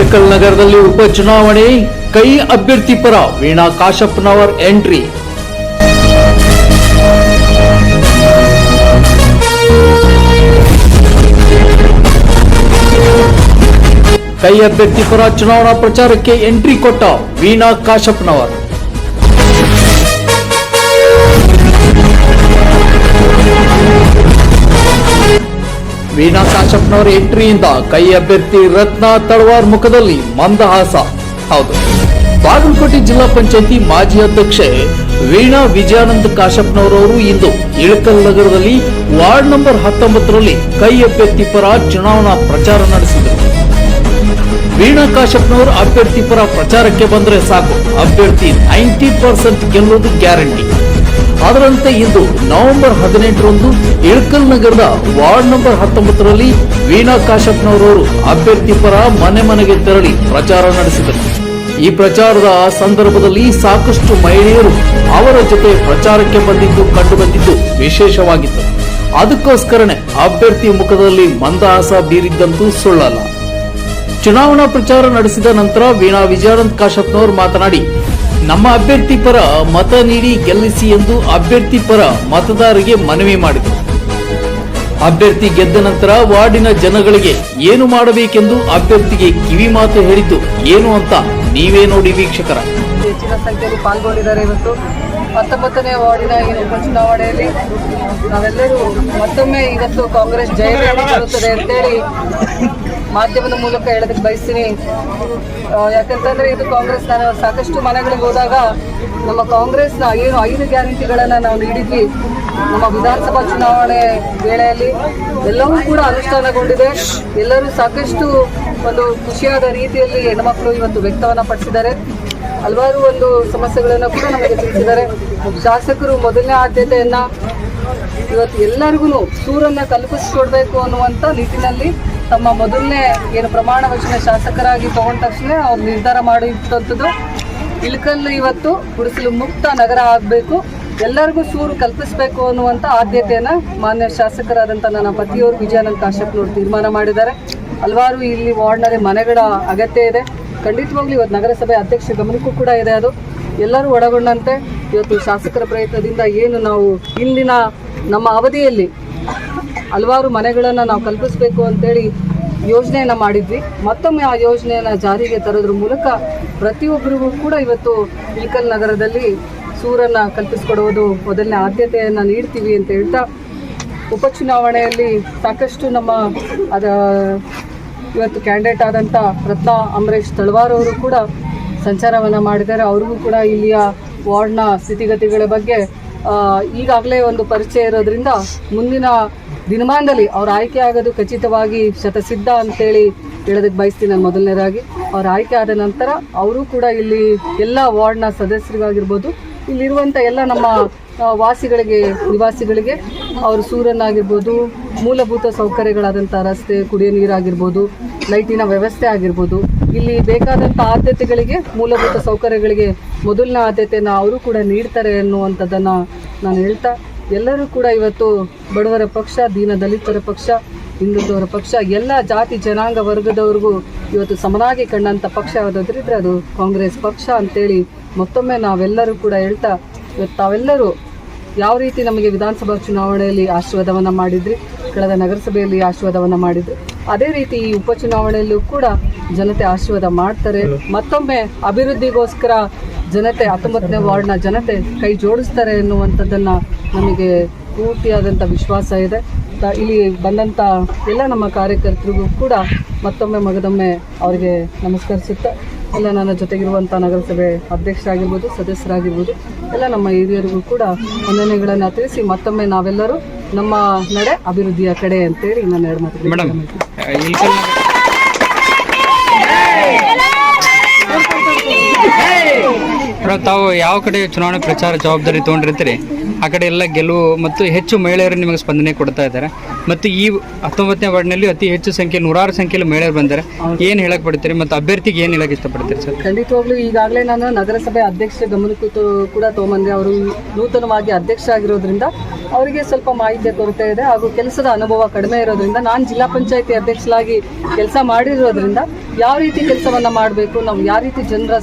ಇಳಕಲ್ ನಗರದಲ್ಲಿ ಉಪಚುನಾವಣೆ, ಕೈ ಅಭ್ಯರ್ಥಿ ಪರ ವೀಣಾ ಕಾಶಪ್ಪನವರ್ ಎಂಟ್ರಿ. ಕೈ ಅಭ್ಯರ್ಥಿ ಪರ ಚುನಾವಣಾ ಪ್ರಚಾರಕ್ಕೆ ಎಂಟ್ರಿ ಕೊಟ್ಟ ವೀಣಾ ಕಾಶಪ್ಪನವರ್ ವೀಣಾ ಕಾಶಪ್ಪನವರ ಎಂಟ್ರಿಯಿಂದ ಕೈ ಅಭ್ಯರ್ಥಿ ರತ್ನ ತಳವಾರ್ ಮುಖದಲ್ಲಿ ಮಂದಹಾಸ. ಹೌದು. ಬಾಗಲಕೋಟೆ ಜಿಲ್ಲಾ ಪಂಚಾಯತಿ ಮಾಜಿ ಅಧ್ಯಕ್ಷೆ ವೀಣಾ ವಿಜಯಾನಂದ ಕಾಶಪ್ಪನವರವರು ಇಂದು ಇಳಕಲ್ ನಗರದಲ್ಲಿ ವಾರ್ಡ್ ನಂಬರ್ ಹತ್ತೊಂಬತ್ತರಲ್ಲಿ ಕೈ ಅಭ್ಯರ್ಥಿ ಪರ ಚುನಾವಣಾ ಪ್ರಚಾರ ನಡೆಸಿದರು. ವೀಣಾ ಕಾಶಪ್ಪನವರು ಅಭ್ಯರ್ಥಿ ಪರ ಪ್ರಚಾರಕ್ಕೆ ಬಂದರೆ ಸಾಕು. ಅಭ್ಯರ್ಥಿ ನೈಂಟಿ ಪರ್ಸೆಂಟ್ ಗೆಲ್ಲುವುದು ಗ್ಯಾರಂಟಿ. ಅದರಂತೆ ಇಂದು ನವೆಂಬರ್ ಹದಿನೆಂಟರಂದು ಇಳಕಲ್ ನಗರದ ವಾರ್ಡ್ ನಂಬರ್ ಹತ್ತೊಂಬತ್ತರಲ್ಲಿ ವೀಣಾ ಕಾಶಪ್ಪನವರವರು ಅಭ್ಯರ್ಥಿ ಪರ ಮನೆ ಮನೆಗೆ ತೆರಳಿ ಪ್ರಚಾರ ನಡೆಸಿದರು. ಈ ಪ್ರಚಾರದ ಸಂದರ್ಭದಲ್ಲಿ ಸಾಕಷ್ಟು ಮಹಿಳೆಯರು ಅವರ ಜೊತೆ ಪ್ರಚಾರಕ್ಕೆ ಬಂದಿದ್ದು ಕಂಡುಬಂದಿದ್ದು ವಿಶೇಷವಾಗಿತ್ತು. ಅದಕ್ಕೋಸ್ಕರನೇ ಅಭ್ಯರ್ಥಿ ಮುಖದಲ್ಲಿ ಮಂದಹಾಸ ಬೀರಿದ್ದಂತೂ ಸುಳ್ಳಲ್ಲ. ಚುನಾವಣಾ ಪ್ರಚಾರ ನಡೆಸಿದ ನಂತರ ವೀಣಾ ವಿಜಯಾನಂದ್ ಕಾಶಪ್ಪನವರು ಮಾತನಾಡಿ ನಮ್ಮ ಅಭ್ಯರ್ಥಿ ಪರ ಮತ ನೀಡಿ ಗೆಲ್ಲಿಸಿ ಎಂದು ಅಭ್ಯರ್ಥಿ ಪರ ಮತದಾರರಿಗೆ ಮನವಿ ಮಾಡಿದರು. ಅಭ್ಯರ್ಥಿ ಗೆದ್ದ ನಂತರ ವಾರ್ಡಿನ ಜನಗಳಿಗೆ ಏನು ಮಾಡಬೇಕೆಂದು ಅಭ್ಯರ್ಥಿಗೆ ಕಿವಿ ಮಾತು ಹೇಳಿದ್ದು ಏನು ಅಂತ ನೀವೇ ನೋಡಿ ವೀಕ್ಷಕರ. ಹೆಚ್ಚಿನ ಸಂಖ್ಯೆಯಲ್ಲಿ ಪಾಲ್ಗೊಂಡಿದ್ದಾರೆ ಇವತ್ತು. ಹತ್ತೊಂಬತ್ತನೇ ವಾರ್ಡಿನ ಈ ಉಪಚುನಾವಣೆಯಲ್ಲಿ ನಾವೆಲ್ಲರೂ ಮತ್ತೊಮ್ಮೆ ಇವತ್ತು ಕಾಂಗ್ರೆಸ್ ಜಯ ಬರುತ್ತದೆ ಅಂತೇಳಿ ಮಾಧ್ಯಮದ ಮೂಲಕ ಹೇಳೋದಕ್ಕೆ ಬಯಸ್ತೀನಿ. ಯಾಕಂತಂದ್ರೆ ಇದು ಕಾಂಗ್ರೆಸ್ ನಾನು ಸಾಕಷ್ಟು ಮನೆಗಳಿಗೆ ಹೋದಾಗ ನಮ್ಮ ಕಾಂಗ್ರೆಸ್ನ ಏನು ಐದು ಗ್ಯಾರಂಟಿಗಳನ್ನು ನಾವು ನೀಡಿದ್ವಿ. ನಮ್ಮ ವಿಧಾನಸಭಾ ಚುನಾವಣೆ ವೇಳೆಯಲ್ಲಿ ಎಲ್ಲವೂ ಕೂಡ ಅನುಷ್ಠಾನಗೊಂಡಿದೆ. ಎಲ್ಲರೂ ಸಾಕಷ್ಟು ಒಂದು ಖುಷಿಯಾದ ರೀತಿಯಲ್ಲಿ ಹೆಣ್ಮಕ್ಳು ಇವತ್ತು ವ್ಯಕ್ತವನ್ನು ಪಡಿಸಿದ್ದಾರೆ. ಹಲವಾರು ಒಂದು ಸಮಸ್ಯೆಗಳನ್ನು ಕೂಡ ನಮಗೆ ತಿಳಿಸಿದ್ದಾರೆ. ಶಾಸಕರು ಮೊದಲನೇ ಆದ್ಯತೆಯನ್ನ ಇವತ್ತು ಎಲ್ಲರಿಗೂ ಸೂರನ್ನ ಕಲ್ಪಿಸಿಕೊಡ್ಬೇಕು ಅನ್ನುವಂಥ ನಿಟ್ಟಿನಲ್ಲಿ ತಮ್ಮ ಮೊದಲನೇ ಏನು ಪ್ರಮಾಣ ವಚನ ಶಾಸಕರಾಗಿ ತಗೊಂಡ ತಕ್ಷಣ ಅವ್ರು ನಿರ್ಧಾರ ಮಾಡಿದಂಥದ್ದು. ಇಳಕಲ್ ಇವತ್ತು ಗುಡಿಸಲು ಮುಕ್ತ ನಗರ ಆಗಬೇಕು. ಎಲ್ಲರಿಗೂ ಸೂರು ಕಲ್ಪಿಸಬೇಕು ಅನ್ನುವಂಥ ಆದ್ಯತೆಯನ್ನು ಮಾನ್ಯ ಶಾಸಕರಾದಂಥ ನನ್ನ ಪತಿಯವರು ವಿಜಯಾನಂದ ಕಾಶ್ಯಪ್ನವರು ತೀರ್ಮಾನ ಮಾಡಿದ್ದಾರೆ. ಹಲವಾರು ಇಲ್ಲಿ ವಾರ್ಡ್ನಲ್ಲಿ ಮನೆಗಳ ಅಗತ್ಯ ಇದೆ. ಖಂಡಿತವಾಗ್ಲೂ ಇವತ್ತು ನಗರಸಭೆ ಅಧ್ಯಕ್ಷ ಗಮನಕ್ಕೂ ಕೂಡ ಇದೆ ಅದು. ಎಲ್ಲರೂ ಒಳಗೊಂಡಂತೆ. ಇವತ್ತು ಶಾಸಕರ ಪ್ರಯತ್ನದಿಂದ ಏನು ನಾವು ಇಂದಿನ ನಮ್ಮ ಅವಧಿಯಲ್ಲಿ ಹಲವಾರು ಮನೆಗಳನ್ನು ನಾವು ಕಲ್ಪಿಸಬೇಕು ಅಂತೇಳಿ ಯೋಜನೆಯನ್ನು ಮಾಡಿದ್ವಿ. ಮತ್ತೊಮ್ಮೆ ಆ ಯೋಜನೆಯನ್ನು ಜಾರಿಗೆ ತರೋದ್ರ ಮೂಲಕ ಪ್ರತಿಯೊಬ್ಬರಿಗೂ ಕೂಡ ಇವತ್ತು ಇಳಕಲ್ ನಗರದಲ್ಲಿ ಸೂರನ್ನು ಕಲ್ಪಿಸಿಕೊಡುವುದು ಮೊದಲನೇ ಆದ್ಯತೆಯನ್ನು ನೀಡ್ತೀವಿ ಅಂತ ಹೇಳ್ತಾ ಉಪಚುನಾವಣೆಯಲ್ಲಿ ಸಾಕಷ್ಟು ನಮ್ಮ ಅದ ಇವತ್ತು ಕ್ಯಾಂಡಿಡೇಟ್ ಆದಂಥ ರತ್ನ ಅಮರೇಶ್ ತಳವಾರ್ ಅವರು ಕೂಡ ಸಂಚಾರವನ್ನು ಮಾಡಿದ್ದಾರೆ. ಅವ್ರಿಗೂ ಕೂಡ ಇಲ್ಲಿಯ ವಾರ್ಡ್ನ ಸ್ಥಿತಿಗತಿಗಳ ಬಗ್ಗೆ ಈಗಾಗಲೇ ಒಂದು ಪರಿಚಯ ಇರೋದ್ರಿಂದ ಮುಂದಿನ ದಿನಮಾನದಲ್ಲಿ ಅವ್ರ ಆಯ್ಕೆ ಆಗೋದು ಖಚಿತವಾಗಿ ಶತಸಿದ್ಧ ಅಂತೇಳಿ ಹೇಳೋದಕ್ಕೆ ಬಯಸ್ತೀನಿ ನಾನು ಮೊದಲನೇದಾಗಿ. ಅವ್ರ ಆಯ್ಕೆ ಆದ ನಂತರ ಅವರು ಕೂಡ ಇಲ್ಲಿ ಎಲ್ಲ ವಾರ್ಡ್ನ ಸದಸ್ಯರಿಗಾಗಿರ್ಬೋದು ಇಲ್ಲಿರುವಂಥ ಎಲ್ಲ ನಮ್ಮ ವಾಸಿಗಳಿಗೆ, ನಿವಾಸಿಗಳಿಗೆ ಅವರು ಸೂರನ್ನಾಗಿರ್ಬೋದು, ಮೂಲಭೂತ ಸೌಕರ್ಯಗಳಾದಂಥ ರಸ್ತೆ, ಕುಡಿಯೋ ನೀರಾಗಿರ್ಬೋದು, ಲೈಟಿನ ವ್ಯವಸ್ಥೆ ಆಗಿರ್ಬೋದು ಇಲ್ಲಿ ಬೇಕಾದಂಥ ಆದ್ಯತೆಗಳಿಗೆ, ಮೂಲಭೂತ ಸೌಕರ್ಯಗಳಿಗೆ ಮೊದಲಿನ ಆದ್ಯತೆಯನ್ನು ಅವರು ಕೂಡ ನೀಡ್ತಾರೆ ಅನ್ನುವಂಥದ್ದನ್ನು ನಾನು ಹೇಳ್ತಾ, ಎಲ್ಲರೂ ಕೂಡ ಇವತ್ತು ಬಡವರ ಪಕ್ಷ, ದೀನ ದಲಿತರ ಪಕ್ಷ, ಹಿಂದುತ್ವರ ಪಕ್ಷ, ಎಲ್ಲ ಜಾತಿ ಜನಾಂಗ ವರ್ಗದವ್ರಿಗೂ ಇವತ್ತು ಸಮನಾಗಿ ಕಂಡಂಥ ಪಕ್ಷ ಯಾವುದಾದ್ರಿದ್ರೆ ಅದು ಕಾಂಗ್ರೆಸ್ ಪಕ್ಷ ಅಂತೇಳಿ ಮತ್ತೊಮ್ಮೆ ನಾವೆಲ್ಲರೂ ಕೂಡ ಹೇಳ್ತಾ, ಇವತ್ತು ತಾವೆಲ್ಲರೂ ಯಾವ ರೀತಿ ನಮಗೆ ವಿಧಾನಸಭಾ ಚುನಾವಣೆಯಲ್ಲಿ ಆಶೀರ್ವಾದವನ್ನು ಮಾಡಿದ್ರಿ, ಕಳೆದ ನಗರಸಭೆಯಲ್ಲಿ ಆಶೀರ್ವಾದವನ್ನು ಮಾಡಿದ್ರಿ, ಅದೇ ರೀತಿ ಈ ಉಪಚುನಾವಣೆಯಲ್ಲೂ ಕೂಡ ಜನತೆ ಆಶೀರ್ವಾದ ಮಾಡ್ತಾರೆ. ಮತ್ತೊಮ್ಮೆ ಅಭಿವೃದ್ಧಿಗೋಸ್ಕರ ಜನತೆ ಹತ್ತೊಂಬತ್ತನೇ ವಾರ್ಡ್ನ ಜನತೆ ಕೈ ಜೋಡಿಸ್ತಾರೆ ಎನ್ನುವಂಥದ್ದನ್ನು ನಮಗೆ ಪೂರ್ತಿಯಾದಂಥ ವಿಶ್ವಾಸ ಇದೆ. ಇಲ್ಲಿ ಬಂದಂಥ ಎಲ್ಲ ನಮ್ಮ ಕಾರ್ಯಕರ್ತರಿಗೂ ಕೂಡ ಮತ್ತೊಮ್ಮೆ ಮಗದೊಮ್ಮೆ ಅವರಿಗೆ ನಮಸ್ಕರಿಸುತ್ತಾ ಎಲ್ಲ ನನ್ನ ಜೊತೆಗಿರುವಂಥ ನಗರಸಭೆ ಅಧ್ಯಕ್ಷರಾಗಿರ್ಬೋದು ಸದಸ್ಯರಾಗಿರ್ಬೋದು ಎಲ್ಲ ನಮ್ಮ ಹಿರಿಯರಿಗೂ ಕೂಡ ವಂದನೆಗಳನ್ನು ತಿಳಿಸಿ ಮತ್ತೊಮ್ಮೆ ನಾವೆಲ್ಲರೂ ನಮ್ಮ ನಡೆ ಅಭಿವೃದ್ಧಿಯ ಕಡೆ ಅಂತೇಳಿ ನಾನು ಎರಡು ಮಾತು ತಾವು ಯಾವ ಕಡೆ ಚುನಾವಣೆ ಪ್ರಚಾರ ಜವಾಬ್ದಾರಿ ತೊಗೊಂಡಿರ್ತೀರಿ? ಆ ಕಡೆ ಎಲ್ಲ ಗೆಲುವು ಮತ್ತು ಹೆಚ್ಚು ಮಹಿಳೆಯರು ನಿಮಗೆ ಸ್ಪಂದನೆ ಕೊಡ್ತಾ ಇದ್ದಾರೆ. ಮತ್ತು ಈ ಹತ್ತೊಂಬತ್ತನೇ ವಾರ್ಡ್ನಲ್ಲಿ ಅತಿ ಹೆಚ್ಚು ಸಂಖ್ಯೆ ನೂರಾರು ಸಂಖ್ಯೆಯಲ್ಲಿ ಮಹಿಳೆಯರು ಬಂದರೆ ಏನು ಹೇಳಕ್ ಪಡ್ತೀರಿ ಮತ್ತು ಅಭ್ಯರ್ಥಿಗೆ ಏನು ಹೇಳಕ್ ಇಷ್ಟಪಡ್ತೀರಿ ಸರ್? ಖಂಡಿತವಾಗ್ಲೂ ಈಗಾಗಲೇ ನಾನು ನಗರಸಭೆ ಅಧ್ಯಕ್ಷ ಗಮನಕ್ಕೂ ಕೂಡ ತೊಗೊಂಬಂದೆ. ಅವರು ನೂತನವಾಗಿ ಅಧ್ಯಕ್ಷ ಆಗಿರೋದ್ರಿಂದ ಅವರಿಗೆ ಸ್ವಲ್ಪ ಮಾಹಿತಿಯ ಕೊರತೆ ಇದೆ ಹಾಗೂ ಕೆಲಸದ ಅನುಭವ ಕಡಿಮೆ ಇರೋದ್ರಿಂದ, ನಾನು ಜಿಲ್ಲಾ ಪಂಚಾಯತಿ ಅಧ್ಯಕ್ಷರಾಗಿ ಕೆಲಸ ಮಾಡಿರೋದ್ರಿಂದ ಯಾವ ರೀತಿ ಕೆಲಸವನ್ನು ಮಾಡಬೇಕು, ನಾವು ಯಾವ ರೀತಿ ಜನರ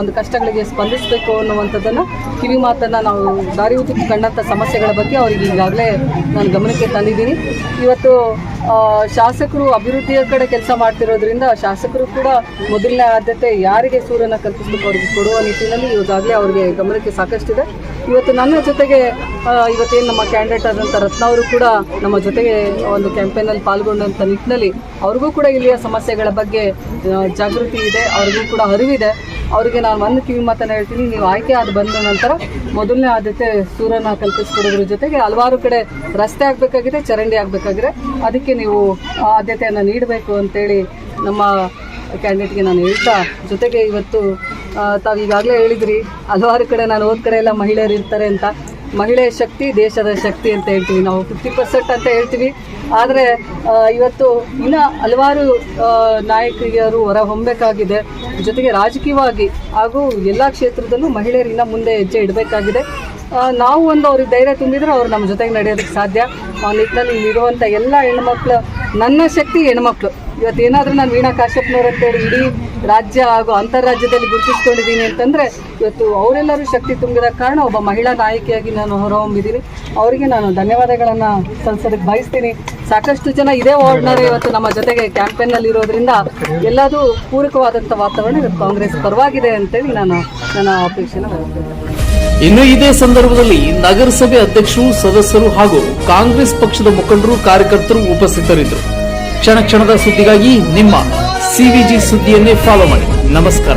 ಒಂದು ಕಷ್ಟಗಳಿಗೆ ಸ್ಪಂದಿಸಬೇಕು ಅನ್ನುವಂಥದ್ದನ್ನು ಕಿವಿ ಮಾತನ್ನು ನಾವು ದಾರಿ ಉದ್ದಕ್ಕೆ ಕಂಡಂಥ ಸಮಸ್ಯೆಗಳ ಬಗ್ಗೆ ಅವರಿಗೆ ಈಗಾಗಲೇ ನಾನು ಗಮನಕ್ಕೆ ತಂದಿದ್ದೀನಿ. ಇವತ್ತು ಶಾಸಕರು ಅಭಿವೃದ್ಧಿಯ ಕಡೆ ಕೆಲಸ ಮಾಡ್ತಿರೋದ್ರಿಂದ ಶಾಸಕರು ಕೂಡ ಮೊದಲನೇ ಆದ್ಯತೆ ಯಾರಿಗೆ ಸೂರ್ಯನ ಕಲ್ಪಿಸಬೇಕು ಅವ್ರಿಗೆ ಕೊಡುವ ನಿಟ್ಟಿನಲ್ಲಿ ಇವಾಗಲೇ ಅವರಿಗೆ ಗಮನಕ್ಕೆ ಸಾಕಷ್ಟಿದೆ. ಇವತ್ತು ನನ್ನ ಜೊತೆಗೆ ಇವತ್ತೇನು ನಮ್ಮ ಕ್ಯಾಂಡಿಡೇಟ್ ಆದಂಥ ರತ್ನ ಅವರು ಕೂಡ ನಮ್ಮ ಜೊತೆಗೆ ಒಂದು ಕ್ಯಾಂಪೇನಲ್ಲಿ ಪಾಲ್ಗೊಂಡಂಥ ನಿಟ್ಟಿನಲ್ಲಿ ಅವ್ರಿಗೂ ಕೂಡ ಇಲ್ಲಿಯ ಸಮಸ್ಯೆಗಳ ಬಗ್ಗೆ ಜಾಗೃತಿ ಇದೆ, ಅವ್ರಿಗೂ ಕೂಡ ಅರಿವಿದೆ. ಅವರಿಗೆ ನಾನು ಒಂದು ಕಿವಿ ಮಾತನ್ನು ಹೇಳ್ತೀನಿ, ನೀವು ಆಯ್ಕೆ ಆದ ಬಂದ ನಂತರ ಮೊದಲನೇ ಆದ್ಯತೆ ಸೂರ್ಯನ ಕಲ್ಪಿಸಿಕೊಡೋದ್ರ ಜೊತೆಗೆ ಹಲವಾರು ಕಡೆ ರಸ್ತೆ ಆಗಬೇಕಾಗಿದೆ, ಚರಂಡಿ ಆಗಬೇಕಾಗಿದೆ. ಅದಕ್ಕೆ ನೀವು ಆದ್ಯತೆಯನ್ನು ನೀಡಬೇಕು ಅಂತೇಳಿ ನಮ್ಮ ಕ್ಯಾಂಡಿಡೇಟ್ಗೆ ನಾನು ಹೇಳ್ತಾ, ಜೊತೆಗೆ ಇವತ್ತು ತಾವು ಈಗಾಗಲೇ ಹೇಳಿದ್ರಿ, ಹಲವಾರು ಕಡೆ ನಾನು ಹೋದ ಕಡೆ ಎಲ್ಲ ಮಹಿಳೆಯರು ಇರ್ತಾರೆ ಅಂತ. ಮಹಿಳೆ ಶಕ್ತಿ, ದೇಶದ ಶಕ್ತಿ ಅಂತ ಹೇಳ್ತೀವಿ ನಾವು. ಫಿಫ್ಟಿ ಪರ್ಸೆಂಟ್ ಅಂತ ಹೇಳ್ತೀವಿ. ಆದರೆ ಇವತ್ತು ಇನ್ನು ಹಲವಾರು ನಾಯಕಿಯರು ಹೊರ ಹೊಮ್ಮಬೇಕಾಗಿದೆ ಜೊತೆಗೆ ರಾಜಕೀಯವಾಗಿ ಹಾಗೂ ಎಲ್ಲ ಕ್ಷೇತ್ರದಲ್ಲೂ ಮಹಿಳೆಯರು ಇನ್ನೂ ಮುಂದೆ ಹೆಜ್ಜೆ ಇಡಬೇಕಾಗಿದೆ. ನಾವು ಒಂದು ಅವ್ರಿಗೆ ಧೈರ್ಯ ತುಂಬಿದ್ರೆ ಅವ್ರು ನಮ್ಮ ಜೊತೆಗೆ ನಡೆಯೋದಕ್ಕೆ ಸಾಧ್ಯ. ಆ ನಿಟ್ಟಿನಲ್ಲಿ ಇಲ್ಲಿರುವಂಥ ಎಲ್ಲ ಹೆಣ್ಮಕ್ಳು, ನನ್ನ ಶಕ್ತಿ ಹೆಣ್ಮಕ್ಳು. ಇವತ್ತೇನಾದರೂ ನಾನು ವೀಣಾ ಕಾಶ್ಯಪ್ನವ್ರು ಅಂತೇಳಿ ಇಡೀ ರಾಜ್ಯ ಹಾಗೂ ಅಂತಾರಾಜ್ಯದಲ್ಲಿ ಗುರುತಿಸ್ಕೊಂಡಿದ್ದೀನಿ ಅಂತಂದರೆ ಇವತ್ತು ಅವರೆಲ್ಲರೂ ಶಕ್ತಿ ತುಂಬಿದ ಕಾರಣ ಒಬ್ಬ ಮಹಿಳಾ ನಾಯಕಿಯಾಗಿ ನಾನು ಹೊರಹೊಮ್ಮಿದ್ದೀನಿ. ಅವರಿಗೆ ನಾನು ಧನ್ಯವಾದಗಳನ್ನು ಸಲ್ಲಿಸೋದಕ್ಕೆ ಬಯಸ್ತೀನಿ. ಸಾಕಷ್ಟು ಜನ ಇದೇ ವಾರ್ಡ್ನವರೇ ಇವತ್ತು ನಮ್ಮ ಜೊತೆಗೆ ಕ್ಯಾಂಪೇನ್ನಲ್ಲಿ ಇರೋದ್ರಿಂದ ಎಲ್ಲದೂ ಪೂರಕವಾದಂಥ ವಾತಾವರಣ ಇವತ್ತು ಕಾಂಗ್ರೆಸ್ ಪರವಾಗಿದೆ ಅಂತೇಳಿ ನಾನು ನನ್ನ ಅಪೇಕ್ಷೆನ ಇನ್ನು ಇದೇ ಸಂದರ್ಭದಲ್ಲಿ ನಗರಸಭೆ ಅಧ್ಯಕ್ಷರು, ಸದಸ್ಯರು ಹಾಗೂ ಕಾಂಗ್ರೆಸ್ ಪಕ್ಷದ ಮುಖಂಡರು, ಕಾರ್ಯಕರ್ತರು ಉಪಸ್ಥಿತರಿದ್ದರು. ಕ್ಷಣ ಕ್ಷಣದ ಸುದ್ದಿಗಾಗಿ ನಿಮ್ಮ ಸಿವಿಜಿ ಸುದ್ದಿಯನ್ನೇ ಫಾಲೋ ಮಾಡಿ. ನಮಸ್ಕಾರ.